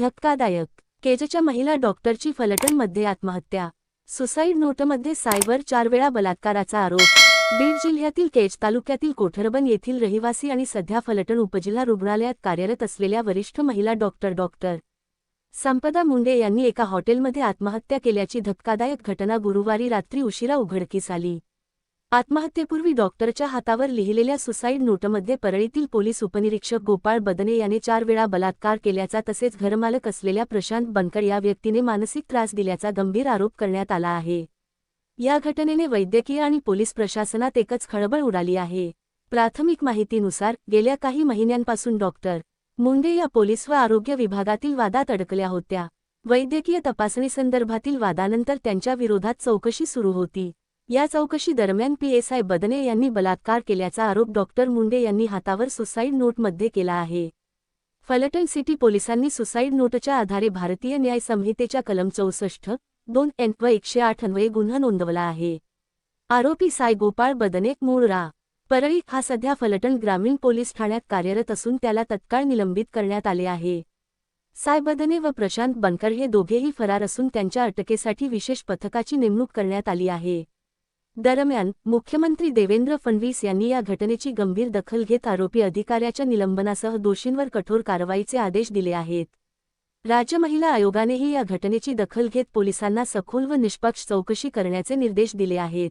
धक्कादायक. केजच्या महिला डॉक्टरची फलटणमध्ये आत्महत्या. सुसाईड नोटमध्ये सायबर चार वेळा बलात्काराचा आरोप. बीड जिल्ह्यातील केज तालुक्यातील कोठरबन येथील रहिवासी आणि सध्या फलटण उपजिल्हा रुग्णालयात कार्यरत असलेल्या वरिष्ठ महिला डॉक्टर डॉक्टर संपदा मुंडे यांनी एका हॉटेलमध्ये आत्महत्या केल्याची धक्कादायक घटना गुरुवारी रात्री उशिरा उघडकीस आली. आत्महत्येपूर्वी डॉक्टरच्या हातावर लिहिलेल्या सुसाईड नोटमध्ये परळीतील पोलीस उपनिरीक्षक गोपाळ बदने याने चार वेळा बलात्कार केल्याचा तसेच घरमालक असलेल्या प्रशांत बनकर या व्यक्तीने मानसिक त्रास दिल्याचा गंभीर आरोप करण्यात आला आहे. या घटनेने वैद्यकीय आणि पोलीस प्रशासनात एकच खळबळ उडाली आहे. प्राथमिक माहितीनुसार गेल्या काही महिन्यांपासून डॉक्टर मुंडे या पोलीस व आरोग्य विभागातील वादात अडकल्या होत्या. वैद्यकीय तपासणीसंदर्भातील वादानंतर त्यांच्या विरोधात चौकशी सुरू होती. या चौकशी दरम्यान पीएसआय बदने यांनी बलात्कार केल्याचा आरोप डॉक्टर मुंडे यांनी हातावर सुसाईड नोटमध्ये केला आहे. फलटण सिटी पोलिसांनी सुसाईड नोटच्या आधारे भारतीय न्याय संहितेच्या कलम चौसष्ट दोन एन व एकशे आठ अन्वये गुन्हा नोंदवला आहे. आरोपी साय गोपाळ बदने मूळ रा परळी हा सध्या फलटण ग्रामीण पोलीस ठाण्यात कार्यरत असून त्याला तत्काळ निलंबित करण्यात आले आहे. साय बदने व प्रशांत बनकर हे दोघेही फरार असून त्यांच्या अटकेसाठी विशेष पथकाची नेमणूक करण्यात आली आहे. दरम्यान मुख्यमंत्री देवेंद्र फडणवीस यांनी या घटनेची गंभीर दखल घेत आरोपी अधिकाऱ्याच्या निलंबनासह दोषींवर कठोर कारवाईचे आदेश दिले आहेत. राज्य महिला आयोगानेही या घटनेची दखल घेत पोलिसांना सखोल व निष्पक्ष चौकशी करण्याचे निर्देश दिले आहेत.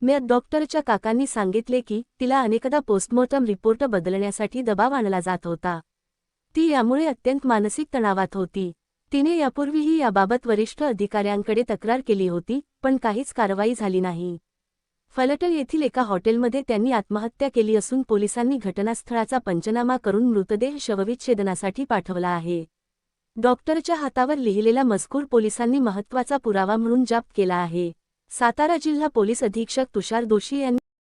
म्या डॉक्टरच्या काकांनी सांगितले की तिला अनेकदा पोस्टमॉर्टम रिपोर्ट बदलण्यासाठी दबाव आणला जात होता. ती यामुळे अत्यंत मानसिक तणावात होती. तिने यापूर्वीही याबाबत वरिष्ठ अधिकाऱ्यांकडे तक्रार केली होती पण काहीच कारवाई झाली नाही. फलटण येथील एका हॉटेलमध्ये त्यांनी आत्महत्या केली असून पोलिसांनी घटनास्थळाचा पंचनामा करून मृतदेह शवविच्छेदनासाठी पाठवला आहे. डॉक्टरच्या हातावर लिहिलेला मजकूर पोलिसांनी महत्त्वाचा पुरावा म्हणून जाप केला आहे. सातारा जिल्हा पोलीस अधीक्षक तुषार दोशी यांनी